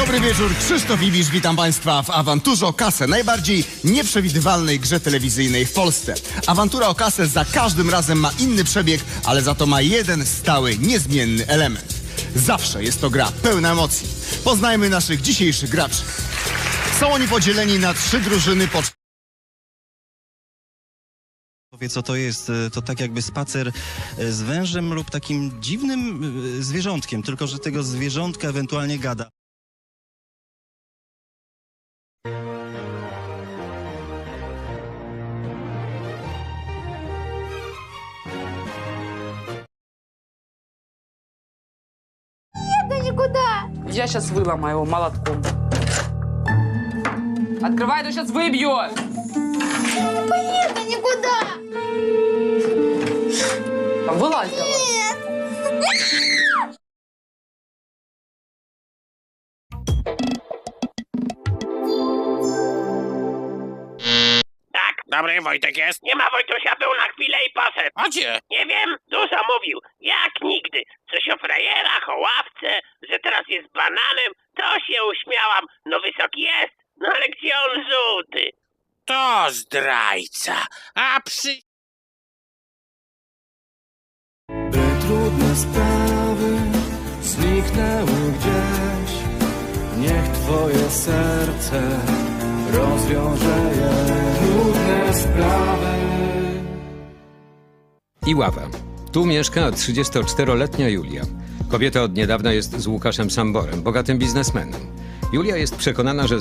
Dobry wieczór, Krzysztof Ibisz, witam Państwa w Awanturze o kasę, najbardziej nieprzewidywalnej grze telewizyjnej w Polsce. Awantura o kasę za każdym razem ma inny przebieg, ale za to ma jeden stały, niezmienny element. Zawsze jest to gra pełna emocji. Poznajmy naszych dzisiejszych graczy. Są oni podzieleni na trzy drużyny po co to jest? E, To tak jakby spacer e, z wężem lub takim dziwnym e, zwierzątkiem, tylko że tego zwierzątka ewentualnie gada. Да никуда! Я сейчас выломаю его молотком. Открывай, то сейчас выбью! Не поеду никуда! Там вылазь давай. Нет! Dobry Wojtek jest. Nie ma Wojtusia, był na chwilę i poszedł. A gdzie? Nie wiem, dużo mówił. Jak nigdy. Coś o frajerach, o ławce, że teraz jest bananem. To się uśmiałam. No wysoki jest. No ale gdzie on żółty? To zdrajca. A przy... By trudne sprawy zniknęły gdzieś Niech twoje serce rozwiąże je sprawy Iława. Tu mieszka 34-letnia Julia. Kobieta od niedawna jest z Łukaszem Samborem, bogatym biznesmenem. Julia jest przekonana, że